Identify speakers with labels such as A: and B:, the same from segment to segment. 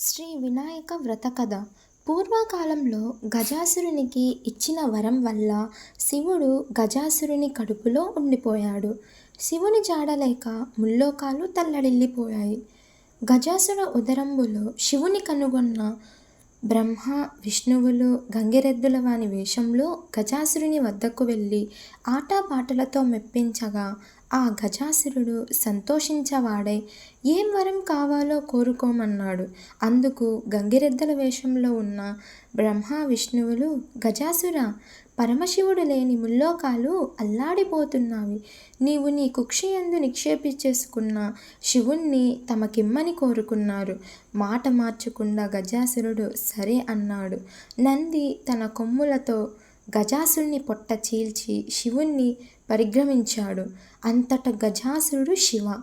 A: శ్రీ వినాయక వ్రత కథ. పూర్వకాలంలో గజాసురునికి ఇచ్చిన వరం వల్ల శివుడు గజాసురుని కడుపులో ఉండిపోయాడు. శివుని జాడలేక ముల్లోకాలు తల్లడిల్లిపోయాయి. గజాసుర ఉదరంబులో శివుని కనుగొన్న బ్రహ్మ విష్ణువులు గంగిరెద్దుల వాని వేషంలో గజాసురుని వద్దకు వెళ్ళి ఆటపాటలతో మెప్పించగా ఆ గజాసురుడు సంతోషించవాడై ఏం వరం కావాలో కోరుకోమన్నాడు. అందుకు గంగిరెద్దుల వేషంలో ఉన్న బ్రహ్మ విష్ణువులు గజాసుర పరమశివుడు లేని ముల్లోకాలు అల్లాడిపోతున్నవి. నీవు నీ కుక్షియందు నిక్షేపించేసుకున్న శివుణ్ణి తమకిమ్మని కోరుకున్నారు. మాట మార్చకుండా గజాసురుడు సరే అన్నాడు. నంది తన కొమ్ములతో గజాసురుని పొట్ట చీల్చి శివుణ్ణి పరిగ్రమించాడు అంతట గజాసురుడు శివ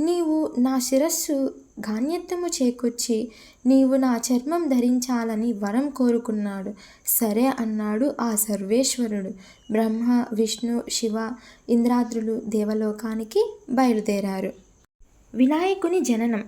A: నీవు నా శిరస్సు గాన్యత్వము చేకూర్చి నీవు నా చర్మం ధరించాలని వరం కోరుకున్నాడు. సరే అన్నాడు ఆ సర్వేశ్వరుడు. బ్రహ్మ విష్ణు శివ ఇంద్రాద్రులు దేవలోకానికి బయలుదేరారు. వినాయకుని జననం.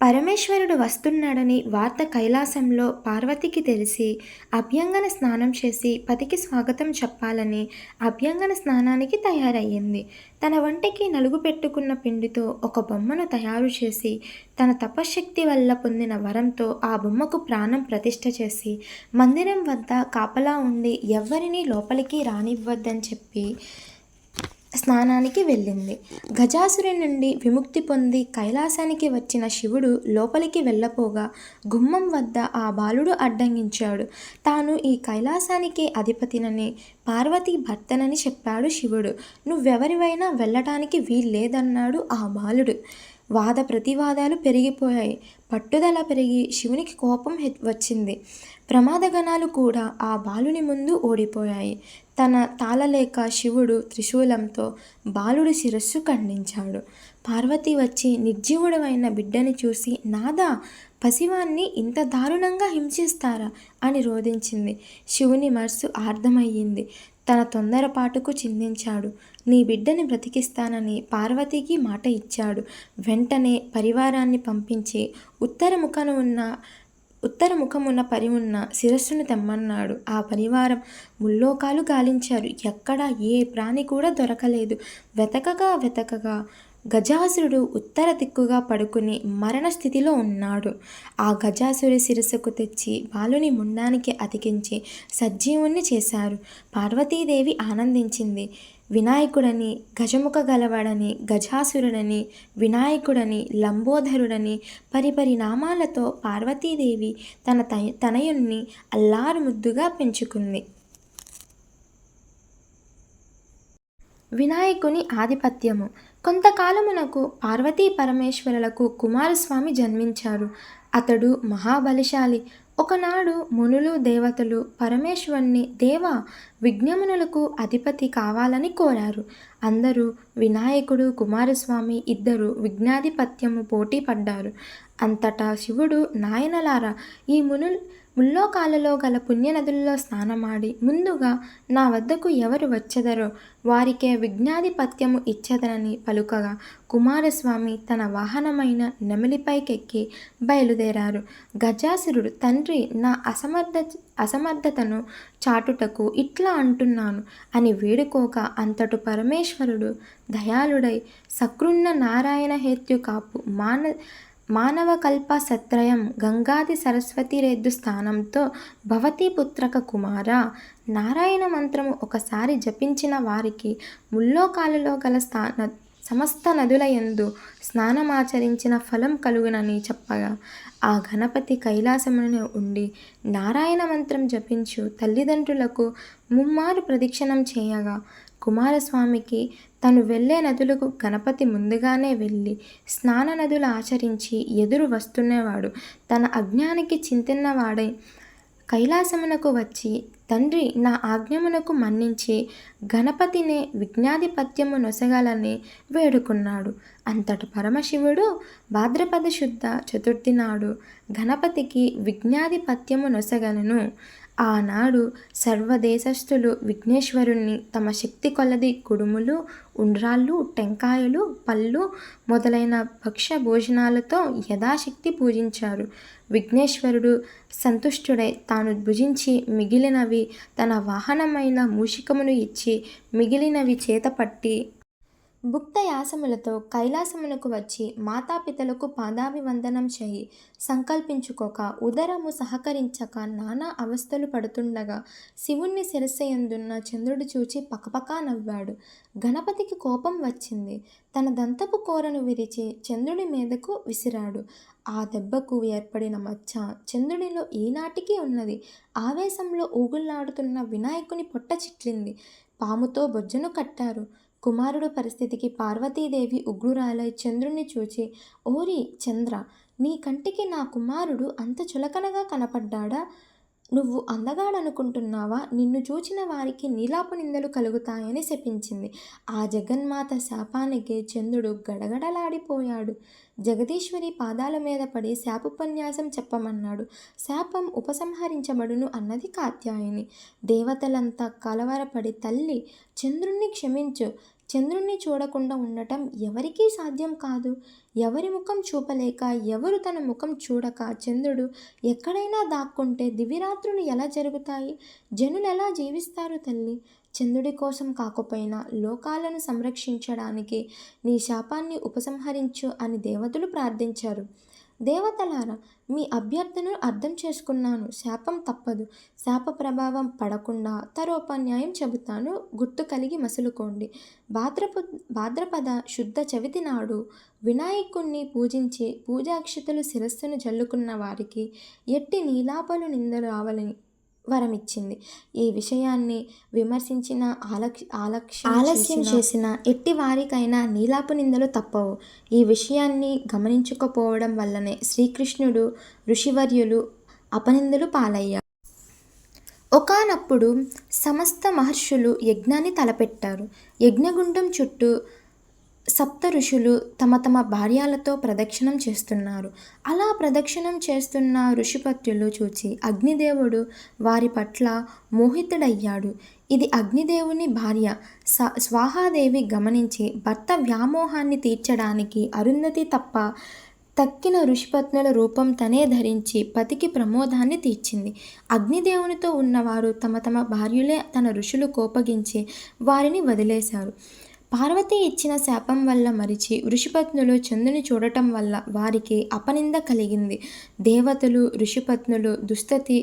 A: పరమేశ్వరుడు వస్తున్నాడని వార్త కైలాసంలో పార్వతికి తెలిసి అభ్యంగన స్నానం చేసి పతికి స్వాగతం చెప్పాలని అభ్యంగన స్నానానికి తయారయ్యింది. తన వంటికి నలుగు పెట్టుకున్న పిండితో ఒక బొమ్మను తయారు చేసి తన తపశ్శక్తి వల్ల పొందిన వరంతో ఆ బొమ్మకు ప్రాణం ప్రతిష్ఠ చేసి మందిరం వద్ద కాపలా ఉండి ఎవ్వరినీ లోపలికి రానివ్వద్దని చెప్పి స్నానానికి వెళ్ళింది. గజాసురి నుండి విముక్తి పొంది కైలాసానికి వచ్చిన శివుడు లోపలికి వెళ్ళపోగా గుమ్మం వద్ద ఆ బాలుడు అడ్డంగించాడు. తాను ఈ కైలాసానికి అధిపతినని పార్వతి భర్తనని చెప్పాడు శివుడు. నువ్వెవరివైనా వెళ్ళటానికి వీల్లేదన్నాడు ఆ బాలుడు. వాద ప్రతివాదాలు పెరిగిపోయాయి. పట్టుదల పెరిగి శివునికి కోపం వచ్చింది. ప్రమాదగణాలు కూడా ఆ బాలుని ముందు ఓడిపోయాయి. తన తాళలేక శివుడు త్రిశూలంతో బాలుడి శిరస్సు ఖండించాడు. పార్వతి వచ్చి నిర్జీవుడమైన బిడ్డని చూసి నాదా పసివాన్ని ఇంత దారుణంగా హింసిస్తారా? అని రోధించింది. శివుని మనసు అర్థమయ్యింది తన తొందరపాటుకు చిందించాడు. నీ బిడ్డని బ్రతికిస్తానని పార్వతికి మాట ఇచ్చాడు. వెంటనే పరివారాన్ని పంపించి ఉత్తర ముఖన ఉన్న ఉత్తర ముఖమున్న పరి ఉన్న శిరస్సును తెమ్మన్నాడు. ఆ పరివారం ముల్లోకాలు గాలించారు. ఎక్కడా ఏ ప్రాణి కూడా దొరకలేదు. వెతకగా వెతకగా గజాసురుడు ఉత్తర దిక్కుగా పడుకుని మరణ స్థితిలో ఉన్నాడు. ఆ గజాసురి శిరస్సుకు తెచ్చి బాలుని ముండానికి అతికించి సజ్జీవుణ్ణి చేశారు. పార్వతీదేవి ఆనందించింది. వినాయకుడని గజముఖ గలవాడని గజాసురుడని వినాయకుడని లంబోధరుడని పరిపరి నామాలతో పార్వతీదేవి తన తనయుణ్ణి అల్లారు ముద్దుగా పెంచుకుంది. వినాయకుని ఆధిపత్యము. కొంతకాలమునకు పార్వతీ పరమేశ్వరులకు కుమారస్వామి జన్మించారు. అతడు మహాబలిశాలి. ఒకనాడు మునులు దేవతలు పరమేశ్వరుని దేవ విజ్ఞమునులకు అధిపతి కావాలని కోరారు. అందరూ వినాయకుడు కుమారస్వామి ఇద్దరు విజ్ఞాధిపత్యము పోటీ పడ్డారు. అంతటా శివుడు నాయనలారా ఈ మునులు ముల్లోకాలలో గల పుణ్యనదుల్లో స్నానమాడి ముందుగా నా వద్దకు ఎవరు వచ్చెదరో వారికే విజ్ఞాధిపత్యము ఇచ్చేదనని పలుకగా కుమారస్వామి తన వాహనమైన నెమలిపైకెక్కి బయలుదేరారు. గజాసురుడు తండ్రి నా అసమర్థ అసమర్థతను చాటుటకు ఇట్లా అంటున్నాను అని వేడుకోక అంతటు పరమేశ్వరుడు దయాళుడై సకృన్న నారాయణ హేత్యు కాపు మాన మానవకల్ప సత్రయం గంగాది సరస్వతిరేద్దు స్థానంతో భవతి పుత్రక కుమార. నారాయణ మంత్రము ఒకసారి జపించిన వారికి ముల్లోకాలలో గల స్థాన సమస్త నదుల యందు స్నానమాచరించిన ఫలం కలుగునని చెప్పగా ఆ గణపతి కైలాసమున ఉండి నారాయణ మంత్రం జపించు తల్లిదండ్రులకు ముమ్మారు ప్రదక్షిణం చేయగా కుమారస్వామికి తను వెళ్ళే నదులకు గణపతి ముందుగానే వెళ్ళి స్నాన నదులు ఆచరించి ఎదురు వస్తున్నవాడు. తన అజ్ఞానికి చింతిన్నవాడై కైలాసమునకు వచ్చి తండ్రి నా ఆజ్ఞమునకు మన్నించి గణపతినే విజ్ఞాధిపత్యము నొసగాలని వేడుకున్నాడు. అంతటి పరమశివుడు భాద్రపద శుద్ధ చతుర్థి నాడు గణపతికి విజ్ఞాధిపత్యము నొసగలను. ఆనాడు సర్వదేశస్థులు విఘ్నేశ్వరుణ్ణి తమ శక్తి కొలది కుడుములు ఉండ్రాళ్ళు టెంకాయలు పళ్ళు మొదలైన భక్ష్య భోజనాలతో యథాశక్తి పూజించారు. విఘ్నేశ్వరుడు సంతుష్టుడై తాను భుజించి మిగిలినవి తన వాహనమైన మూషికమును ఇచ్చి మిగిలినవి చేతపట్టి భుక్తయాసములతో కైలాసమునకు వచ్చి మాతాపితలకు పాదాభివందనం చేయి. సంకల్పించుకోక ఉదరము సహకరించక నానా అవస్థలు పడుతుండగా శివుణ్ణి శిరస్సయందున్న చంద్రుడు చూచి పకపకా నవ్వాడు. గణపతికి కోపం వచ్చింది. తన దంతపు కోరను విరిచి చంద్రుడి మీదకు విసిరాడు. ఆ దెబ్బకు ఏర్పడిన మచ్చ చంద్రుడిలో ఈనాటికి ఉన్నది. ఆవేశంలో ఊగుల్లాడుతున్న వినాయకుని పొట్ట చిట్లింది. పాముతో బొజ్జను కట్టారు. కుమారుడు పరిస్థితికి పార్వతీదేవి ఉగ్రురాలై చంద్రుణ్ణి చూచి ఓరి చంద్ర నీ కంటికి నా కుమారుడు అంత చులకనగా కనపడ్డాడా? నువ్వు అందగాడనుకుంటున్నావా? నిన్ను చూచిన వారికి నీలాపు నిందలు కలుగుతాయని శపించింది. ఆ జగన్మాత శాపానికి చంద్రుడు గడగడలాడిపోయాడు. జగదీశ్వరి పాదాల మీద పడి శాపోపన్యాసం చెప్పమన్నాడు. శాపం ఉపసంహరించబడును అన్నది కాత్యాయని. దేవతలంతా కలవరపడి తల్లి చంద్రుణ్ణి క్షమించు. చంద్రుణ్ణి చూడకుండా ఉండటం ఎవరికీ సాధ్యం కాదు. ఎవరి ముఖం చూపలేక ఎవరు తన ముఖం చూడక చంద్రుడు ఎక్కడైనా దాక్కుంటే దివిరాత్రులు ఎలా జరుగుతాయి? జనులు ఎలా జీవిస్తారు తల్లి? చంద్రుడి కోసం కాకపోయినా లోకాలను సంరక్షించడానికి నీ శాపాన్ని ఉపసంహరించు అని దేవతలు ప్రార్థించారు. దేవతలారా మీ అభ్యర్థనను అర్థం చేసుకున్నాను. శాపం తప్పదు. శాప ప్రభావం పడకుండా తరోపన్యాయం చెబుతాను. గుర్తు కలిగి మసులుకోండి. భాద్రప భాద్రపద శుద్ధ చవితి నాడు వినాయకుణ్ణి పూజించి పూజాక్షతలు శిరస్సును జల్లుకున్న వారికి ఎట్టి నీలాపలు నిందలు రావాలని వరమిచ్చింది. ఈ విషయాన్ని విమర్శించిన ఆలక్ష ఆలక్ష ఆలస్యం చేసిన ఎట్టి వారికైనా నీలాపు నిందలు తప్పవు. ఈ విషయాన్ని గమనించకపోవడం వల్లనే శ్రీకృష్ణుడు ఋషివర్యులు అపనిందలు పాలయ్యారు. ఒకానప్పుడు సమస్త మహర్షులు యజ్ఞాన్ని తలపెట్టారు. యజ్ఞగుండం చుట్టూ సప్త ఋషులు తమ తమ భార్యలతో ప్రదక్షిణం చేస్తున్నారు. అలా ప్రదక్షిణం చేస్తున్న ఋషిపత్యులు చూచి అగ్నిదేవుడు వారి పట్ల మోహితుడయ్యాడు. ఇది అగ్నిదేవుని భార్య. స స్వాహాదేవి గమనించి భర్త వ్యామోహాన్ని తీర్చడానికి అరుంధతి తప్ప తక్కిన ఋషిపత్నుల రూపం తనే ధరించి పతికి ప్రమోదాన్ని తీర్చింది. అగ్నిదేవునితో ఉన్నవారు తమ తమ భార్యులే తన ఋషులు కోపగించి వారిని వదిలేశారు. పార్వతి ఇచ్చిన శాపం వల్ల మరిచి ఋషిపత్నులు చంద్రుని చూడటం వల్ల వారికి అపనింద కలిగింది. దేవతలు ఋషిపత్నులు దుస్థతి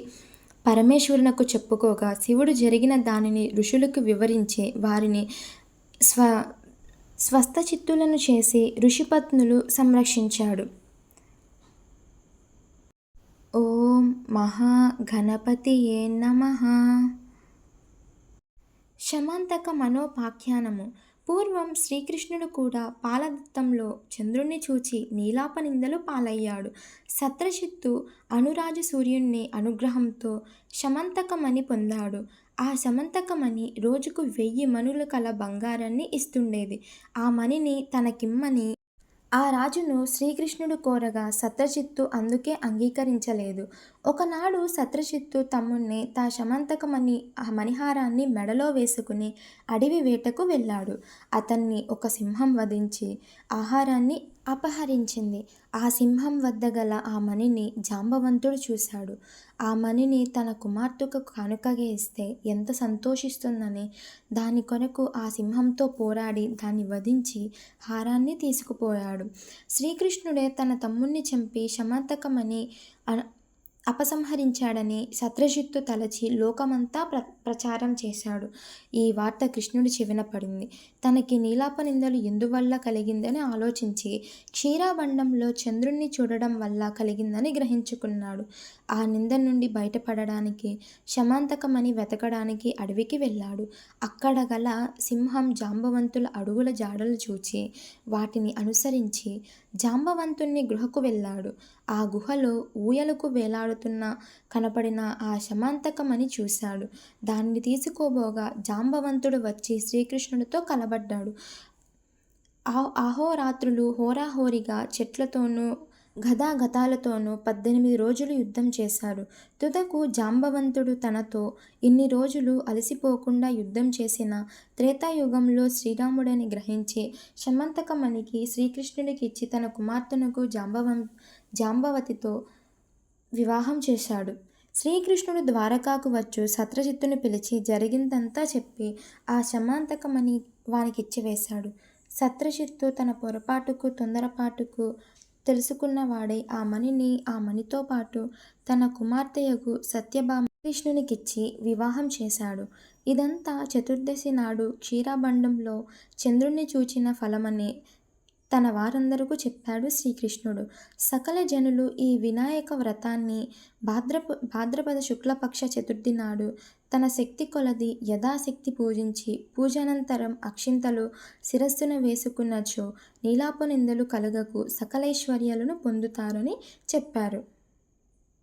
A: పరమేశ్వరునకు చెప్పుకోగా శివుడు జరిగిన దానిని ఋషులకు వివరించి వారిని స్వ స్వస్థచిత్తులను చేసి ఋషిపత్నులు సంరక్షించాడు. ఓం మహాగణపతియే నమ. శమాంతక మనోపాఖ్యానము. పూర్వం శ్రీకృష్ణుడు కూడా పాలదత్తంలో చంద్రుణ్ణి చూచి నీలాప నిందలు పాలయ్యాడు. సత్రశిత్తు అనురాజు సూర్యుణ్ణి అనుగ్రహంతో శమంతకమణి పొందాడు. ఆ శమంతకమణి రోజుకు వెయ్యి మణులు కల బంగారాన్ని ఇస్తుండేది. ఆ మణిని తనకిమ్మని ఆ రాజును శ్రీకృష్ణుడు కోరగా సత్రజిత్తు అందుకే అంగీకరించలేదు. ఒకనాడు సత్రజిత్తు తమ్ముణ్ణి తా శమంతకమని ఆ మణిహారాన్ని మెడలో వేసుకుని అడవి వేటకు వెళ్ళాడు. అతన్ని ఒక సింహం వధించి ఆహారాన్ని అపహరించింది. ఆ సింహం వద్ద గల ఆ మణిని జాంబవంతుడు చూశాడు. ఆ మణిని తన కుమార్తెకు కానుకగా ఇస్తే ఎంత సంతోషిస్తుందని దాని కొరకు ఆ సింహంతో పోరాడి దాన్ని వధించి హారాన్ని తీసుకుపోయాడు. శ్రీకృష్ణుడే తన తమ్ముణ్ణి చంపి శమంతకమని అన- అపసంహరించాడని సత్రజిత్తు తలచి లోకమంతా ప్ర ప్రచారం చేశాడు. ఈ వార్త కృష్ణుడి చెవిన పడింది. తనకి నీలాప నిందలు ఎందువల్ల కలిగిందని ఆలోచించి క్షీరాబండంలో చంద్రుణ్ణి చూడడం వల్ల కలిగిందని గ్రహించుకున్నాడు. ఆ నింద నుండి బయటపడడానికి శమాంతకమని వెతకడానికి అడవికి వెళ్ళాడు. అక్కడ గల సింహం జాంబవంతుల అడుగుల జాడలు చూచి వాటిని అనుసరించి జాంబవంతుణ్ణి గుహకు వెళ్ళాడు. ఆ గుహలో ఊయలకు వేలాడు వేలాడుతున్న కనపడిన ఆ శమాంతకమని చూశాడు దాన్ని తీసుకోబోగా జాంబవంతుడు వచ్చి శ్రీకృష్ణుడితో కలబడ్డాడు అహోరాత్రులు హోరాహోరిగా చెట్లతోనూ గదాగతాలతోనూ పద్దెనిమిది రోజులు యుద్ధం చేశాడు. తుదకు జాంబవంతుడు తనతో ఇన్ని రోజులు అలసిపోకుండా యుద్ధం చేసిన త్రేతాయుగంలో శ్రీరాముడని గ్రహించి శమంతకమణికి శ్రీకృష్ణుడికిచ్చి తన కుమార్తెనకు జాంబవం జాంబవతితో వివాహం చేశాడు. శ్రీకృష్ణుడు ద్వారకాకు వచ్చు సత్రజిత్తును పిలిచి జరిగిందంతా చెప్పి ఆ శమంతకమణి వానికిచ్చివేశాడు. సత్రజిత్తు తన పొరపాటుకు తొందరపాటుకు తెలుసుకున్నవాడై ఆ మణిని ఆ మణితో పాటు తన కుమార్తెయకు సత్యభామ కృష్ణునికిచ్చి వివాహం చేశాడు. ఇదంతా చతుర్దశి నాడు క్షీరాబండంలో చంద్రుణ్ణి చూచిన ఫలమని తన వారందరకు చెప్పాడు శ్రీకృష్ణుడు. సకల జనులు ఈ వినాయక వ్రతాన్ని భాద్రప భాద్రపద శుక్లపక్ష చతుర్థి నాడు తన శక్తి కొలది యథాశక్తి పూజించి పూజానంతరం అక్షింతలు శిరస్సున వేసుకున్నచో నీలాపనిందలు కలుగకు సకలైశ్వర్యాలను పొందుతారని చెప్పారు.